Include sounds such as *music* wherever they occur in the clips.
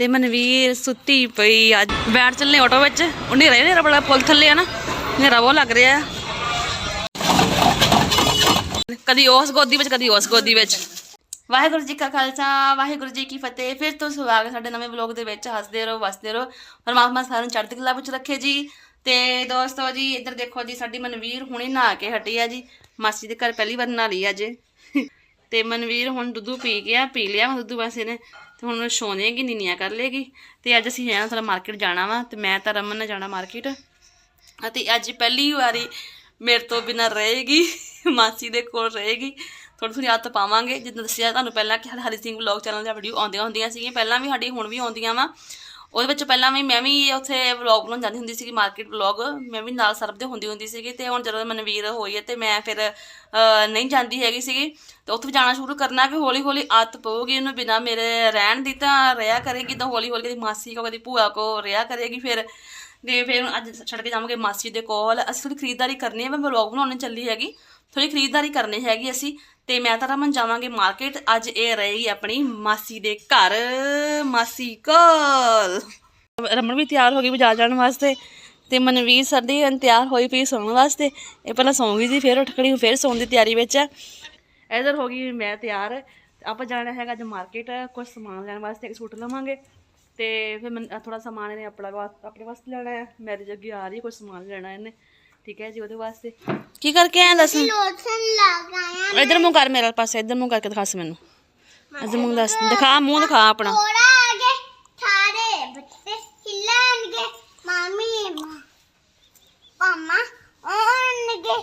ਤੇ ਮਨਵੀਰ ਸੁੱਤੀ ਪਈ ਅੱਜ ਬੈਠ ਚੱਲੇ ਆਟੋ ਵਿੱਚ। ਉਹ ਹਨੇਰਾ ਹੀ ਬੜਾ, ਪੁਲ ਥੱਲੇ ਆ ਨਾ। ਹਨੇਰਾ ਬਹੁਤ ਲੱਗ ਰਿਹਾ ਕਦੀ ਉਸ ਗੋਦੀ ਵਿੱਚ, ਕਦੀ ਉਸ ਗੋਦੀ ਵਿੱਚ। ਵਾਹਿਗੁਰੂ ਜੀ ਕਾ ਖਾਲਸਾ, ਵਾਹਿਗੁਰੂ ਜੀ ਕੀ ਫਤਿਹ। ਫਿਰ ਤੋਂ ਸਵਾਗਤ ਸਾਡੇ ਨਵੇਂ ਵਲੌਗ ਦੇ ਵਿੱਚ। ਹੱਸਦੇ ਰਹੋ, ਵਸਦੇ ਰਹੋ। ਪਰਮਾਤਮਾ ਸਾਰਿਆਂ ਨੂੰ ਚੜ੍ਹਦੀ ਕਲਾ ਵਿੱਚ ਰੱਖੇ ਜੀ। ਤੇ ਦੋਸਤੋ ਜੀ, ਇੱਧਰ ਦੇਖੋ ਜੀ, ਸਾਡੀ ਮਨਵੀਰ ਹੁਣੇ ਨਹਾ ਕੇ ਹਟੀ ਆ ਜੀ। ਮਾਸੀ ਦੇ ਘਰ ਪਹਿਲੀ ਵਾਰ ਨਹਾ ਲਈ ਅੱਜ। ਤੇ ਮਨਵੀਰ ਹੁਣ ਦੁੱਧ ਪੀ ਗਿਆ ਪੀ ਲਿਆ ਦੁੱਧ ਦੁੱਧੂ ਬਸ ਇਹਨੇ। ਤੇ ਹੁਣ ਸੋਣੇਗੀ ਨੀਨੀਆਂ ਕਰ ਲੇਗੀ। ਤੇ ਅੱਜ ਅਸੀਂ ਜਾਣਾ ਥੋੜਾ ਮਾਰਕੀਟ ਜਾਣਾ ਵਾ, ਤੇ ਮੈਂ ਤਾਂ ਰਮਨ ਨੇ ਜਾਣਾ ਮਾਰਕੀਟ ਅਤੇ ਅੱਜ ਪਹਿਲੀ ਵਾਰੀ ਮੇਰੇ ਤੋਂ ਬਿਨਾਂ ਰਹੇਗੀ, ਮਾਸੀ ਦੇ ਕੋਲ ਰਹੇਗੀ। ਥੋੜੀ ਥੋੜੀ ਆਦਤ ਪਾਵਾਂਗੇ। ਜਿੱਦਾਂ ਦੱਸਿਆ ਤੁਹਾਨੂੰ ਪਹਿਲਾਂ ਕਿ ਹਰੀ ਸਿੰਘ ਵਲੌਗ ਚੈਨਲ ਦੀਆਂ ਵੀਡੀਓ ਆਉਂਦੀਆਂ ਹੁੰਦੀਆਂ ਸੀਗੀਆਂ। ਪਹਿਲਾਂ ਵੀ ਸਾਡੀ, ਹੁਣ ਵੀ ਆਉਂਦੀਆਂ ਵਾ। ਉਹਦੇ ਵਿੱਚ ਪਹਿਲਾਂ ਵੀ ਮੈਂ ਵੀ ਉੱਥੇ ਵਲੌਗ ਬਣਾਉਣ ਜਾਂਦੀ ਹੁੰਦੀ ਸੀਗੀ ਮਾਰਕੀਟ ਵਲੌਗ ਮੈਂ ਵੀ ਨਾਲ ਸਰਬ ਦੇ ਹੁੰਦੀ ਹੁੰਦੀ ਸੀਗੀ ਤੇ ਹੁਣ ਜਦੋਂ ਮਨਵੀਰ ਹੋਈ ਹੈ ਤੇ ਮੈਂ ਫਿਰ ਨਹੀਂ ਜਾਂਦੀ ਹੈਗੀ ਸੀਗੀ। ਤੇ ਉੱਥੇ ਜਾਣਾ ਸ਼ੁਰੂ ਕਰਨਾ ਕਿ ਹੌਲੀ ਹੌਲੀ ਆਦਤ ਪਊਗੀ ਉਹਨੂੰ ਬਿਨਾ ਮੇਰੇ ਰਹਿਣ ਦੀ ਤਾਂ ਰਿਹਾ ਕਰੇਗੀ, ਤਾਂ ਹੌਲੀ ਹੌਲੀ ਕਦੀ ਮਾਸੀ ਕੋ, ਕਦੀ ਭੂਆ ਕੋ ਰਿਹਾ ਕਰੇਗੀ ਫਿਰ। ਤੇ ਫਿਰ ਅੱਜ ਛੱਡ ਕੇ ਜਾਵਾਂਗੇ ਮਾਸੀ ਦੇ ਕੋਲ। ਅਸੀਂ ਥੋੜੀ ਖਰੀਦਦਾਰੀ ਕਰਨੀ ਹੈ, ਮੈਂ ਵਲੌਗ ਬਣਾਉਣ ਚੱਲੀ ਹੈਗੀ। ਥੋੜੀ ਖਰੀਦਦਾਰੀ ਕਰਨੀ ਹੈਗੀ ਅਸੀਂ, ਤੇ ਮੈਂ ਤਾਂ ਰਮਨ ਜਾਵਾਂਗੇ ਮਾਰਕੀਟ ਅੱਜ ਇਹ ਰਹੇਗੀ ਆਪਣੀ ਮਾਸੀ ਦੇ ਘਰ, ਮਾਸੀ ਕੋਲ। ਰਮਨ ਵੀ ਤਿਆਰ ਹੋ ਗਈ ਬਾਜ਼ਾਰ ਜਾਣ ਵਾਸਤੇ, ਤੇ ਮਨਵੀਰ ਸਰਦੀ ਹਨ ਤਿਆਰ ਹੋਈ ਪਈ ਸੌਣ ਵਾਸਤੇ, ਇਹ ਪਹਿਲਾਂ ਸੌਂ ਗਈ ਸੀ, ਫਿਰ ਉੱਠ ਖੜੀ, ਫਿਰ ਸੌਣ ਦੀ ਤਿਆਰੀ ਵਿੱਚ ਹੈ। ਇਧਰ ਹੋ ਗਈ ਮੈਂ ਤਿਆਰ, ਆਪਾਂ ਜਾਣਾ ਹੈਗਾ ਅੱਜ ਮਾਰਕੀਟ ਕੁਝ ਸਮਾਨ ਲੈਣ ਵਾਸਤੇ, ਇੱਕ ਸੂਟ ਲਵਾਂਗੇ, ਤੇ ਫਿਰ ਮੈਂ ਥੋੜਾ ਸਮਾਨ ਇਹਨੇ ਆਪਣਾ ਵਾਸ- ਆਪਣੇ ਵਾਸਤੇ ਲੈਣਾ ਹੈ ਮੈਰਿਜ ਅੱਗੇ ਆ ਰਹੀ ਹੈ ਕੁਝ ਸਮਾਨ ਲੈਣਾ ਇਹਨੇ। ਠੀਕ ਹੈ ਜੀ ਉਹਦੇ ਵਾਸਤੇ। ਕੀ ਕਰਕੇ ਆਇਆ ਦੱਸ ਲੋਸ਼ਨ ਲਗਾਇਆ ਇਧਰ ਮੂੰਹ ਕਰ ਮੇਰੇ ਪਾਸੇ ਇਧਰ ਮੂੰਹ ਕਰਕੇ ਦਿਖਾ ਮੈਨੂੰ। ਇਧਰ ਮੂੰਹ ਦੱਸ ਦਿਖਾ ਮੂੰਹ ਦਿਖਾ ਆਪਣਾ ਥੋੜਾ ਆਗੇ ਸਾਰੇ ਬੱਚੇ ਹਿੱਲਣਗੇ ਮਾਮੀ ਮਾਮਾ ਆਉਣਗੇ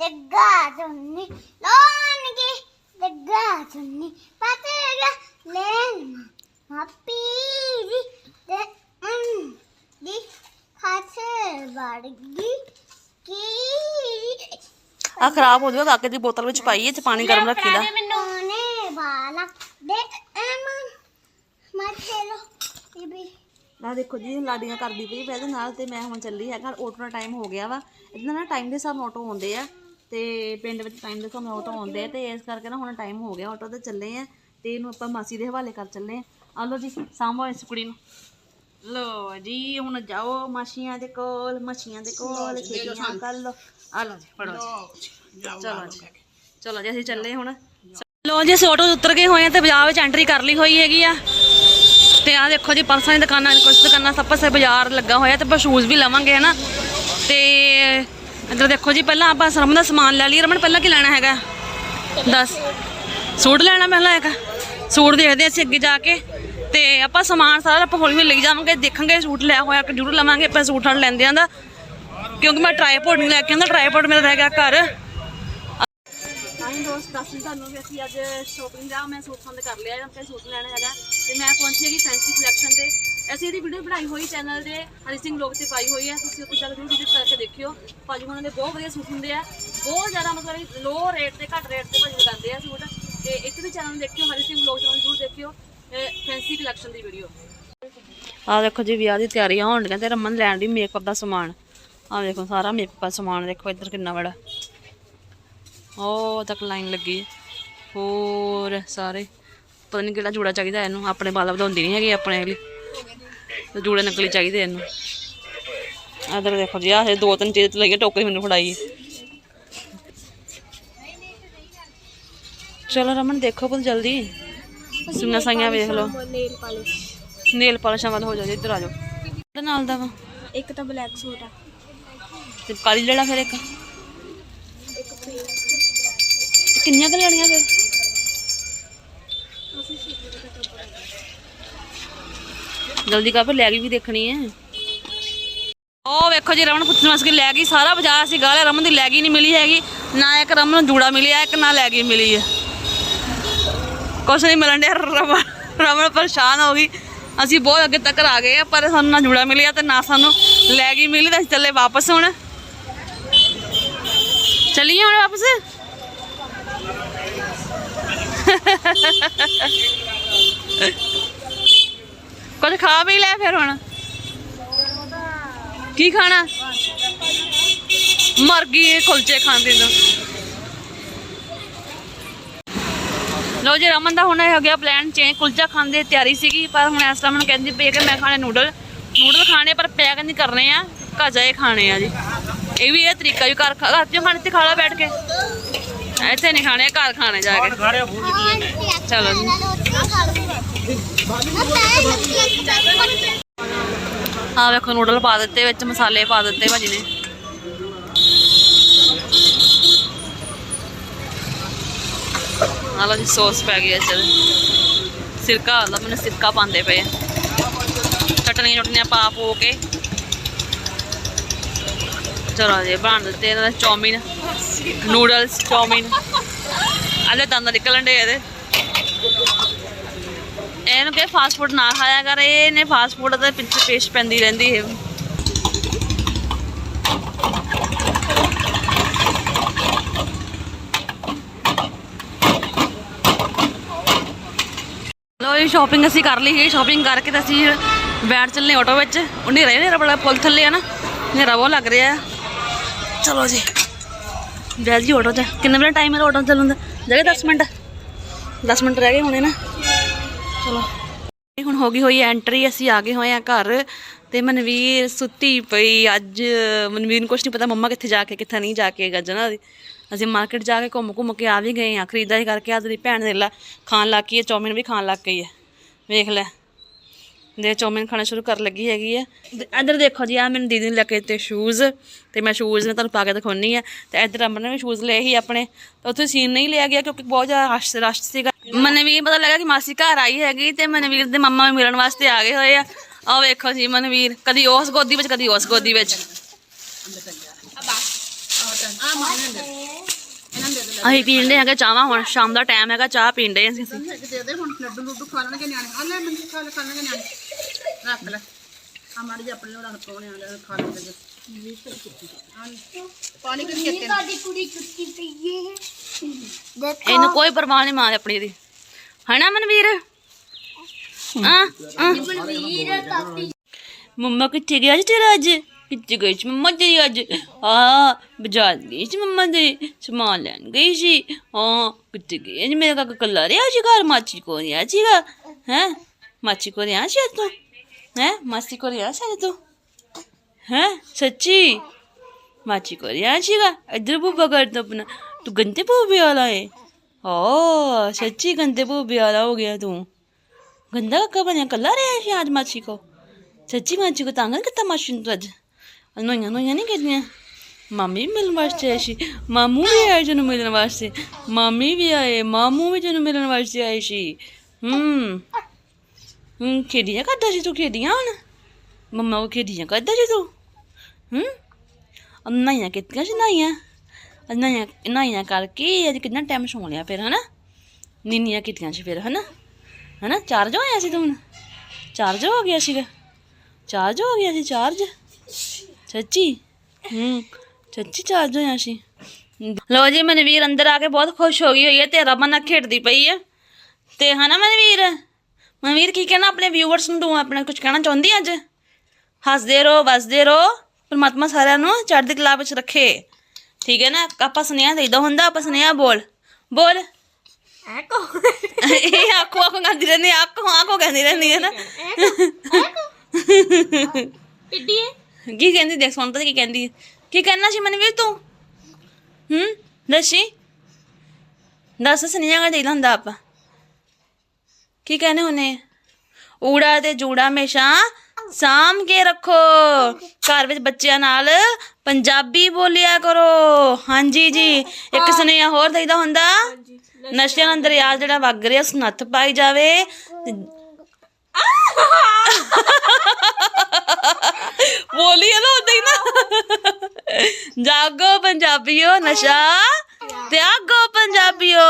ਜੱਗਾ ਚੁੰਨੀ ਲਾਉਣਗੇ ਜੱਗਾ ਚੁੰਨੀ ਪਤੇਗਾ ਲੈਣ ਮਾਪੀ ਦੀ ਤੇ ਅੰ ਦੀ ਖਾਸੇ ਵੜਗੀ ਕੀ ਆ ਖਰਾਬ ਹੋ ਜਾਊਗਾ ਕਾਕੇ ਦੀ ਬੋਤਲ ਵਿੱਚ ਪਾਈ ਇਹ ਚ ਪਾਣੀ ਗਰਮ ਰੱਖੀ ਦਾ। ਵਾਲਾ। ਬੀਬੀ ਆ ਦੇਖੋ ਜੀ ਲਾਡੀਆਂ ਕਰਦੀ ਪਈ ਇਹਦੇ ਨਾਲ ਤੇ ਮੈਂ ਹੁਣ ਚੱਲੀ ਹੈਗਾ ਆਟੋ ਦਾ ਟਾਈਮ ਹੋ ਗਿਆ ਵਾ। ਇਹਦਾ ਨਾ ਟਾਈਮ ਦੇ ਹਿਸਾਬ ਨਾਲ ਆਟੋ ਆਉਂਦੇ ਆ ਤੇ ਪਿੰਡ ਵਿੱਚ ਟਾਈਮ ਦੇ ਹਿਸਾਬ ਨਾਲ ਆਟੋ ਆਉਂਦੇ ਆ ਤੇ ਇਸ ਕਰਕੇ ਨਾ ਹੁਣ ਟਾਈਮ ਹੋ ਗਿਆ ਆਟੋ ਤੇ ਚੱਲੇ ਆ ਤੇ ਇਹਨੂੰ ਆਪਾਂ ਮਾਸੀ ਦੇ ਹਵਾਲੇ ਕਰ ਚੱਲੇ ਆ। ਆ ਲਓ ਜੀ ਸਾਂਭੋ ਇਸ ਕੁੜੀ ਨੂੰ। ਲੋ ਜੀ ਹੁਣ ਜਾਓ ਮਾਸੀਆਂ ਦੇ ਕੋਲ ਮੱਛੀਆਂ ਦੇ ਕੋਲ ਖੇਡੀਆਂ ਕਰ ਲਓ। ਆ ਲਓ ਜੀ ਫੜੋ ਜੀ। ਚਲੋ ਜੀ। ਚਲੋ ਜੀ ਅਸੀਂ ਚੱਲੇ ਹੁਣ। ਲੋ ਜੀ ਅਸੀਂ ਆਟੋ ਉਤਰ ਗਏ ਹੋਏ ਆ ਤੇ ਬਾਜ਼ਾਰ ਵਿੱਚ ਐਂਟਰੀ ਕਰ ਲਈ ਹੋਈ ਹੈਗੀ ਆ। ਤੇ ਆ ਦੇਖੋ ਜੀ ਪਰਸਾਂ ਦੀ ਦੁਕਾਨਾਂ ਕੁਝ ਦੁਕਾਨਾਂ ਸਭ ਪਾਸੇ ਬਾਜ਼ਾਰ ਲੱਗਾ ਹੋਇਆ ਤੇ ਆਪਾਂ ਸ਼ੂਜ਼ ਵੀ ਲਵਾਂਗੇ ਹਨਾ? ਤੇ ਇੱਧਰ ਦੇਖੋ ਜੀ ਪਹਿਲਾਂ ਆਪਾਂ ਸਰਮ ਦਾ ਸਮਾਨ ਲੈ ਲਈ ਰਮਨ ਪਹਿਲਾਂ ਕੀ ਲੈਣਾ ਹੈਗਾ? ਦੱਸ। ਸੂਟ ਲੈਣਾ ਪਹਿਲਾਂ ਹੈਗਾ? ਸੂਟ ਦੇਖਦੇ ਅਸੀਂ ਅੱਗੇ ਜਾ ਕੇ। ਤੇ ਆਪਾਂ ਸਮਾਨ ਸਾਰਾ ਆਪਾਂ ਹੌਲੀ ਹੌਲੀ ਲਈ ਜਾਵਾਂਗੇ ਦੇਖਾਂਗੇ ਸੂਟ ਲਿਆ ਹੋਇਆ ਕਿ ਜ਼ਰੂਰ ਲਵਾਂਗੇ ਆਪਾਂ ਸੂਟ ਹੜ ਲੈਂਦੇ ਆਂ ਦਾ। ਕਿਉਂਕਿ ਮੈਂ ਟ੍ਰਾਈਪੋਡ ਨਹੀਂ ਲੈ ਕੇ ਆਂਦਾ ਟ੍ਰਾਈਪੋਡ ਮੇਰਾ ਰਹਿ ਗਿਆ ਘਰ। ਦੋਸਤ ਦੱਸ ਤੁਹਾਨੂੰ ਵੀ ਅਸੀਂ ਅੱਜ ਸ਼ੋਪਿੰਗ ਦਾ ਮੈਂ ਸੂਟ ਪਸੰਦ ਕਰ ਲਿਆ ਮੈਂ ਸੂਟ ਲੈਣਾ ਹੈਗਾ। ਤੇ ਮੈਂ ਪਹੁੰਚੀ ਹੈਗੀ ਫੈਂਸੀ ਕਲੈਕਸ਼ਨ ਤੇ। ਅਸੀਂ ਇਹਦੀ ਵੀਡੀਓ ਬਣਾਈ ਹੋਈ ਚੈਨਲ ਦੇ ਹਰੀ ਸਿੰਘ ਲੋਕ ਤੇ ਪਾਈ ਹੋਈ ਹੈ। ਤੁਸੀਂ ਉੱਥੇ ਜਾ ਕੇ ਜ਼ਰੂਰ ਵਿਜ਼ਿਟ ਕਰਕੇ ਦੇਖਿਓ। ਭਾਜੀ ਉਹਨਾਂ ਦੇ ਬਹੁਤ ਵਧੀਆ ਸੂਟ ਹੁੰਦੇ ਆ। ਬਹੁਤ ਜ਼ਿਆਦਾ ਮਤਲਬ ਲੋ ਰੇਟ ਤੇ ਘੱਟ ਰੇਟ ਤੇ ਭਾਜੀ ਲਗਾਉਂਦੇ ਆ ਸੂਟ। ਤੇ ਇੱਕ ਵੀ ਚੈਨਲ ਦੇਖਿਓ ਹਰੀ ਸਿੰਘ ਲੋਕ ਚੈਨਲ ਜ਼ਰੂਰ ਦੇਖਿਓ। ਫੈਂਸੀ ਕਲੈਕਸ਼ਨ ਦੀ ਵੀਡੀਓ ਆ ਦੇਖੋ ਜੀ ਵਿਆਹ ਦੀ ਤਿਆਰੀਆਂ ਹੋਣ ਡੀਆਂ ਤੇ ਰਮਨ ਲੈਣ ਦੀ ਮੇਕਅਪ ਦਾ ਸਮਾਨ। ਆ ਦੇਖੋ ਸਾਰਾ ਮੇਕਅਪ ਦਾ ਸਮਾਨ ਦੇਖੋ ਇੱਧਰ ਕਿੰਨਾ ਬੜਾ। ਉਹ ਤੱਕ ਲਾਈਨ ਲੱਗੀ। ਹੋਰ ਸਾਰੇ ਪਤਾ ਨਹੀਂ ਕਿਹੜਾ ਜੂੜਾ ਚਾਹੀਦਾ ਇਹਨੂੰ ਆਪਣੇ ਵਾਲ ਵਧਾਉਂਦੀ ਨਹੀਂ ਹੈਗੀ ਆਪਣੇ ਲਈ ਜੂੜੇ ਨਕਲੀ ਚਾਹੀਦੇ ਇਹਨੂੰ। ਇਧਰ ਦੇਖੋ ਜੀ ਆਹ ਦੋ ਤਿੰਨ ਚੀਜ਼ ਲਈਏ ਟੋਕਰੀ ਮੈਨੂੰ ਫੜਾਈ। ਚਲੋ ਰਮਨ ਦੇਖੋ ਪੁੱਤ ਜਲਦੀ। ਸੁਣਾ ਸਾਈਆਂ ਵੇਖ ਲਓ। ਨੇਲ ਪਾਲਿਸ਼ ਨੇਲ ਪਾਲਿਸ਼ਾਂ ਵੱਲ ਹੋ ਜਾਓ ਇੱਧਰ ਆ ਜਾਓ। ਨਾਲ ਦਾ ਵਾ? ਇੱਕ ਤਾਂ ਬਲੈਕ ਸੂਟ ਆ। ਤੇ ਕਾਲੀ ਲੈ ਫਿਰ ਇੱਕ? ਕਿੰਨੀਆਂ ਕੁ ਲੈਣੀਆਂ ਫਿਰ? ਜਲਦੀ ਕਰ ਫਿਰ, ਲੈ ਗਈ ਵੀ ਦੇਖਣੀ ਹੈ। ਉਹ ਵੇਖੋ ਜੀ, ਰਮਨ ਪੁੱਛਣ ਵਾਸਤੇ ਲੈ ਗਈ, ਸਾਰਾ ਬਾਜ਼ਾਰ ਸੀ ਗਾਲੇ ਰਮਨ ਦੀ ਲੈ ਗਈ ਨਹੀਂ ਮਿਲੀ ਹੈਗੀ। ਨਾ ਇੱਕ ਰਮਨ ਨੂੰ ਜੂੜਾ ਮਿਲਿਆ, ਇੱਕ ਨਾ ਲੈ ਗਈ ਮਿਲੀ ਹੈ। ਕੁਛ ਨਹੀਂ ਮਿਲਣ ਡਿਆ, ਰਮਨ ਰਮਨ ਪਰੇਸ਼ਾਨ ਹੋ ਗਈ। ਅਸੀਂ ਬਹੁਤ ਅੱਗੇ ਤੱਕ ਆ ਗਏ ਆ, ਪਰ ਸਾਨੂੰ ਨਾ ਜੂੜਾ ਮਿਲਿਆ ਤੇ ਨਾ ਸਾਨੂੰ ਲੈ ਗਈ ਮਿਲੀ ਤਾਂ ਅਸੀਂ ਚੱਲੇ ਵਾਪਸ ਹੁਣ। ਚੱਲੀਏ ਹੁਣ ਵਾਪਸ? ਕੁਝ ਖਾ ਵੀ ਲੈ ਫਿਰ ਹੁਣ। ਕੀ ਖਾਣਾ? ਮਰ ਗਈ ਇਹ ਕੁਲਚੇ ਖਾਂਦੇ ਨੂੰ ਲੋ ਜੀ, ਰਮਨ ਦਾ ਹੁਣ ਇਹ ਹੋ ਗਿਆ ਪਲਾਨ ਚੇਂਜ ਕੁਲਚਾ ਖਾਣ ਦੀ ਤਿਆਰੀ ਸੀਗੀ, ਪਰ ਹੁਣ ਇਸ ਟਾਈਮ ਮੈਨੂੰ ਕਹਿੰਦੀ ਪਈ ਕਿ ਮੈਂ ਖਾਣੇ ਨੂਡਲ ਨੂਡਲ ਖਾਣੇ, ਪਰ ਪੈਕ ਨਹੀਂ ਕਰਨੇ ਆ, ਘਰ ਜਾਏ ਖਾਣੇ ਆ ਜੀ। ਇਹ ਵੀ ਇਹ ਤਰੀਕਾ ਵੀ ਘਰ ਘਰ ਚ ਖਾਣੇ ਤੇ ਖਾ ਲਾ ਬੈਠ ਕੇ। ਇੱਥੇ ਨਹੀਂ ਖਾਣੇ ਘਰ ਖਾਣੇ ਜਾ ਕੇ। ਚਲੋ ਜੀ। ਆ ਵੇਖੋ ਨੂਡਲ ਪਾ ਦਿੱਤੇ ਵਿੱਚ ਮਸਾਲੇ ਪਾ ਦਿੱਤੇ ਭਾਜੀ ਨੇ। ਆ ਜੀ ਸੌਸ ਪੈ ਗਈ ਇੱਧਰ। ਸਿਰਕਾ ਆਲਾ ਮੈਨੂੰ ਸਿਰਕਾ ਪਾਉਂਦੇ ਪਏ ਚਟਨੀਆਂ ਚਟਨੀਆਂ ਪਾ ਪੋ ਕੇ ਚਲੋ ਜੀ ਬਣ ਦਿੱਤੇ, ਇਹਨਾਂ ਦੇ ਚੌਮਿਨ, ਨੂਡਲਸ ਚੌਮਿਨ। ਆਲੇ ਦੰਦ ਨਿਕਲਣ ਦੇ ਇਹਦੇ। ਇਹਨੂੰ ਕਿ ਫਾਸਟ ਫੂਡ ਨਾ ਖਾਇਆ ਕਰ, ਇਹਨੇ ਫਾਸਟ ਫੂਡ ਦੇ ਪਿੱਛੇ ਪੇਸ਼ ਪੈਂਦੀ ਰਹਿੰਦੀ ਹੈ ਲੋ ਇਹ ਸ਼ਾਪਿੰਗ ਅਸੀਂ ਕਰ ਲਈ ਹੈ ਸ਼ਾਪਿੰਗ ਕਰਕੇ ਤਾਂ ਅਸੀਂ ਬੈਠ ਚੱਲੇ ਆਟੋ ਵਿੱਚ। ਉਹ ਹਨੇਰਾ ਹੀ ਹਨੇਰਾ ਬੜਾ ਪੁਲ ਥੱਲੇ ਆ ਨਾ। ਹਨੇਰਾ ਬਹੁਤ ਲੱਗ ਰਿਹਾ। ਚਲੋ ਜੀ। ਬੈਠ ਜੀ ਆਟੋ 'ਚ ਕਿੰਨੇ ਮਿੰਟ ਟਾਈਮ ਹੈ ਆਟੋ ਚੱਲਣ ਦਾ? ਜਗ੍ਹਾ 10 ਮਿੰਟ। 10 ਮਿੰਟ ਰਹਿ ਗਏ ਹੋਣੇ ਨਾ। ਚਲੋ। ਹੁਣ ਹੋ ਗਈ ਹੋਈ ਐਂਟਰੀ ਅਸੀਂ ਆ ਗਏ ਹੋਏ ਆ ਘਰ। ਤੇ ਮਨਵੀਰ ਸੁੱਤੀ ਪਈ। ਅੱਜ ਮਨਵੀਰ ਨੂੰ ਕੁਝ ਨਹੀਂ ਪਤਾ ਮੰਮਾ ਕਿੱਥੇ ਜਾ ਕੇ, ਕਿੱਥੇ ਨਹੀਂ ਜਾ ਕੇ ਗੱਜਣਾ ਦੀ ਅਸੀਂ ਮਾਰਕੀਟ ਜਾ ਕੇ ਘੁੰਮ ਘੁੰਮ ਕੇ ਆ ਵੀ ਗਏ ਆ। ਖਰੀਦਦਾਰੀ ਕਰਕੇ ਆ ਤੇਰੀ ਭੈਣ ਦੇ ਲਾ ਖਾਣ ਲੱਗ ਗਈ ਹੈ, ਚੌਮਿਨ ਵੀ ਖਾਣ ਲੱਗ ਗਈ ਹੈ। ਵੇਖ ਲੈ। ਦੇ ਚੌਮਿਨ ਖਾਣਾ ਸ਼ੁਰੂ ਕਰਨ ਲੱਗੀ ਹੈਗੀ ਹੈ ਇੱਧਰ ਦੇਖੋ ਜੀ ਆ ਮੈਨੂੰ ਦੀਦੀ ਨੇ ਲੈ ਕੇ ਦਿੱਤੇ ਸ਼ੂਜ਼ ਤੇ ਮੈਂ ਸ਼ੂਜ਼ ਨੇ ਤੁਹਾਨੂੰ ਪਾ ਕੇ ਦਿਖਾਉਣੀ ਆ। ਤੇ ਇੱਧਰ ਅਮਨ ਨੇ ਵੀ ਸ਼ੂਜ਼ ਲਏ ਸੀ ਆਪਣੇ, ਤੇ ਉੱਥੇ ਸੀਨ ਨਹੀਂ ਲਿਆ ਗਿਆ ਕਿਉਂਕਿ ਬਹੁਤ ਜ਼ਿਆਦਾ ਰਸ਼ ਰਸ਼ ਸੀਗਾ। ਮਨਵੀਰ ਪਤਾ ਲੱਗਾ ਕਿ ਮਾਸੀ ਘਰ ਆਈ ਹੈਗੀ ਤੇ ਮਨਵੀਰ ਦੇ ਮੰਮਾ ਵੀ ਮਿਲਣ ਵਾਸਤੇ ਆ ਗਏ ਹੋਏ ਆ। ਆਹ ਵੇਖੋ ਜੀ ਮਨਵੀਰ ਕਦੀ ਉਸ ਗੋਦੀ ਵਿੱਚ, ਕਦੀ ਉਸ ਗੋਦੀ ਵਿੱਚ। ਅਸੀਂ ਪੀਂਦੇ ਹੈਗੇ ਚਾਹਾਂ ਹੁਣ ਸ਼ਾਮ ਦਾ ਟਾਈਮ ਹੈਗਾ ਚਾਹ ਪੀਂਦੇ ਅਸੀਂ। ਦੇ ਦੇ ਹੁਣ ਲੱਡੂ ਲੱਡੂ ਖਾ ਲੈਣਗੇ ਨਿਆਣੇ। ਆ ਲੈ ਮੰਜੀ ਖਾ ਲੈ ਖਾ ਲੈਣਗੇ ਨਿਆਣੇ। ਰੱਖ ਲੈ। ਆ ਮਾੜੀ ਜਿਹੀ ਆਪਣੇ ਨੂੰ ਰੱਖ ਤੋਣੇ ਆ ਖਾ ਲੈਣਗੇ ਜੀ। ਪਾਣੀ ਕਿੰਨੀ ਇੱਥੇ ਤੁਹਾਡੀ ਕੁੜੀ ਚੁੱਕੀ ਪਈ ਹੈ ਦੇਖੋ। ਇਹਨੂੰ ਕੋਈ ਪਰਵਾਹ ਨਹੀਂ ਮਾਂ ਆਪਣੀ ਦੀ। ਹਨਾ ਮਨਵੀਰ? ਆ ਤਾਤੀ ਮੰਮਾ ਕਿੱਥੇ ਗਿਆ ਜੀ ਤੇਰਾ ਅੱਜ? ਕਿੱਥੇ ਗਈ ਸੀ ਮੰਮਾ ਤੇਰੀ ਅੱਜ ਆ ਬਾਜ਼ਾਰ ਗਈ ਸੀ ਮੰਮਾ ਦੇ ਸਮਾਨ ਲੈਣ ਗਈ ਸੀ ਹਾਂ ਕਿੱਥੇ ਗਈ ਜੀ ਮੇਰਾ ਕਾਕਾ ਕੱਲਾ ਰਿਹਾ ਸੀ ਘਰ ਮਾਚੀ ਕੋ ਰਿਹਾ ਸੀਗਾ ਹੈ ਮਾਚੀ ਕੋ ਰਿਹਾ ਸੀ ਤੂੰ ਹੈ ਮਾਸੀ ਕੋ ਰਿਹਾ ਸੀ ਤੂੰ ਹੈ ਸੱਚੀ ਮਾਚੀ ਕੋ ਰਿਹਾ ਸੀਗਾ ਇੱਧਰ ਬੂਬਾ ਕਰਦਾ ਆਪਣਾ ਤੂੰ ਗੰਦੇ ਬੂਬੇ ਵਾਲਾ ਹੈ ਓ ਸੱਚੀ ਗੰਦੇ ਬੂਬੇ ਵਾਲਾ ਹੋ ਗਿਆ ਤੂੰ ਗੰਦਾ ਕਾਕਾ ਬਣਿਆ ਕੱਲਾ ਰਿਹਾ ਸੀ ਅੱਜ ਮਾਚੀ ਕੋ ਸੱਚੀ ਮਾਚੀ ਕੋ ਤੰਗ ਕਿਤਾ ਮਾਚੀ ਨੂੰ ਤੂੰ ਅੱਜ ਨੋਈਆਂ ਨੋਈਆਂ ਨਹੀਂ ਕਰਨੀਆਂ ਮਾਮੀ ਵੀ ਮਿਲਣ ਵਾਸਤੇ ਆਈ ਸੀ। ਮਾਮੂ ਵੀ ਆਏ ਜਿਹਨੂੰ ਮਿਲਣ ਵਾਸਤੇ। ਮਾਮੀ ਵੀ ਆਏ, ਮਾਮੂ ਵੀ ਜਿਹਨੂੰ ਮਿਲਣ ਵਾਸਤੇ ਆਏ ਸੀ। ਹੂੰ। ਹੂੰ, ਖੇਡੀਆਂ ਕਰਦਾ ਸੀ ਤੂੰ, ਖੇਡੀਆਂ ਹੁਣ? ਮੰਮਾ ਉਹ ਖੇਡੀਆਂ ਕਰਦਾ ਸੀ ਤੂੰ? ਹੂੰ। ਅੰਨਾਈਆਂ ਕਿਤੀਆਂ ਸੀ ਨਾਈਆਂ। ਅੰਨਾਈਆਂ ਨਾਈਆਂ ਕਰਕੇ ਅੱਜ ਕਿੰਨਾ ਟਾਈਮ ਸੌਂ ਲਿਆ ਫਿਰ, ਹਨਾ? ਨੀਨੀਆਂ ਕੀਤੀਆਂ ਸੀ ਫਿਰ, ਹਨਾ? ਹਨਾ? ਚਾਰਜ ਹੋਇਆ ਸੀ ਤੂੰ ਚਾਰਜ ਹੋ ਗਿਆ ਸੀਗਾ। ਚਾਰਜ ਹੋ ਗਿਆ ਸੀ, ਚਾਰਜ। ਸੱਚੀ ਹੂੰ ਸੱਚੀ ਚਾਰਜ ਹੋਇਆ ਸੀ ਲੋ ਜੀ ਮਨਵੀਰ ਅੰਦਰ ਆ ਕੇ ਬਹੁਤ ਖੁਸ਼ ਹੋ ਗਈ ਹੋਈ ਹੈ ਤੇ ਰਮਨ ਨਾਲ ਖੇਡਦੀ ਪਈ ਹੈ। ਤੇ ਹਨਾ ਮਨਵੀਰ ਮਨਵੀਰ ਕੀ ਕਹਿਣਾ ਆਪਣੇ ਵਿਊਅਰਸ ਨੂੰ ਤੂੰ ਆਪਣਾ ਕੁਝ ਕਹਿਣਾ ਚਾਹੁੰਦੀ ਅੱਜ? ਹੱਸਦੇ ਰਹੋ ਵਸਦੇ ਰਹੋ ਪਰਮਾਤਮਾ ਸਾਰਿਆਂ ਨੂੰ ਚੜ੍ਹਦੀ ਕਲਾ ਵਿੱਚ ਰੱਖੇ। ਠੀਕ ਹੈ ਨਾ? ਆਪਾਂ ਸੁਨੇਹਾ ਦੇਈਦਾ ਹੁੰਦਾ ਆਪਾਂ ਸੁਨੇਹਾ ਬੋਲ। ਬੋਲ। ਇਹ ਆਖੋ ਆਖੋ ਕਹਿੰਦੀ ਰਹਿੰਦੀ ਆ, ਆਖੋ ਆਖੋ ਕਹਿੰਦੀ ਰਹਿੰਦੀ ਹੈ ਨਾ। ਟਿੱਡੀ *laughs* ਕੀ ਕਹਿੰਦੀ ਦੇਖ, ਸੁਣ ਤਾਂ ਕੀ ਕਹਿੰਦੀ ਕੀ ਕਹਿਣਾ ਸੀ ਮਨਵੀਰ ਤੂੰ? ਹੂੰ, ਦੱਸੀ ਦੱਸ ਸੁਣਿਆ ਗਾ ਦੇ ਹੁੰਦਾ ਆਪਾਂ। ਕੀ ਕਹਿੰਦੇ ਹੁੰਨੇ ਊੜਾ ਤੇ ਜੂੜਾ ਹਮੇਸ਼ਾ ਸਾਂਭ ਕੇ ਰੱਖੋ। ਘਰ ਵਿੱਚ ਬੱਚਿਆਂ ਨਾਲ ਪੰਜਾਬੀ ਬੋਲਿਆ ਕਰੋ। ਹਾਂਜੀ ਜੀ, ਇੱਕ ਸੁਨੇਹਾ ਹੋਰ ਦੇਈਦਾ ਹੁੰਦਾ। ਨਸ਼ਿਆਂ ਦਾ ਦਰਿਆ ਜਿਹੜਾ ਵਗ ਰਿਹਾ ਉਸ ਨੱਥ ਪਾਈ ਜਾਵੇ ਬੋਲੀ ਹੈ ਨਾ ਉਦਾਂ ਹੀ ਨਾ ਜਾਗੋ ਪੰਜਾਬੀਓ, ਨਸ਼ਾ ਤਿਆਗੋ ਪੰਜਾਬੀਓ।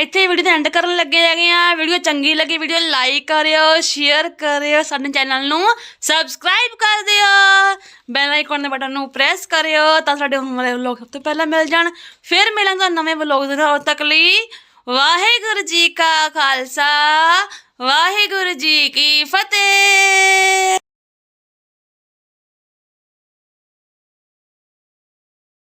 ਇੱਥੇ ਵੀਡੀਓ ਦਾ ਐਂਡ ਕਰਨ ਲੱਗੇ ਹੈਗੇ ਆ। ਵੀਡੀਓ ਚੰਗੀ ਲੱਗੀ ਵੀਡੀਓ ਲਾਈਕ ਕਰਿਓ ਸ਼ੇਅਰ ਕਰਿਓ, ਸਾਡੇ ਚੈਨਲ ਨੂੰ ਸਬਸਕ੍ਰਾਈਬ ਕਰ ਦਿਓ। ਬੈਲ ਆਈਕਨ ਦੇ ਬਟਨ ਨੂੰ ਪ੍ਰੈਸ ਕਰਿਓ ਤਾਂ ਸਾਡੇ ਹੁਣ ਵਾਲੇ ਵਲੋਗ ਸਭ ਤੋਂ ਪਹਿਲਾਂ ਮਿਲ ਜਾਣ। ਫਿਰ ਮਿਲਾਂਗੇ ਨਵੇਂ ਵਲੋਗ ਦੇ ਨਾਲ ਤੱਕ ਲਈ। ਵਾਹਿਗੁਰੂ ਜੀ ਕਾ ਖਾਲਸਾ, ਵਾਹਿਗੁਰੂ ਜੀ ਕੀ ਫਤਿਹ।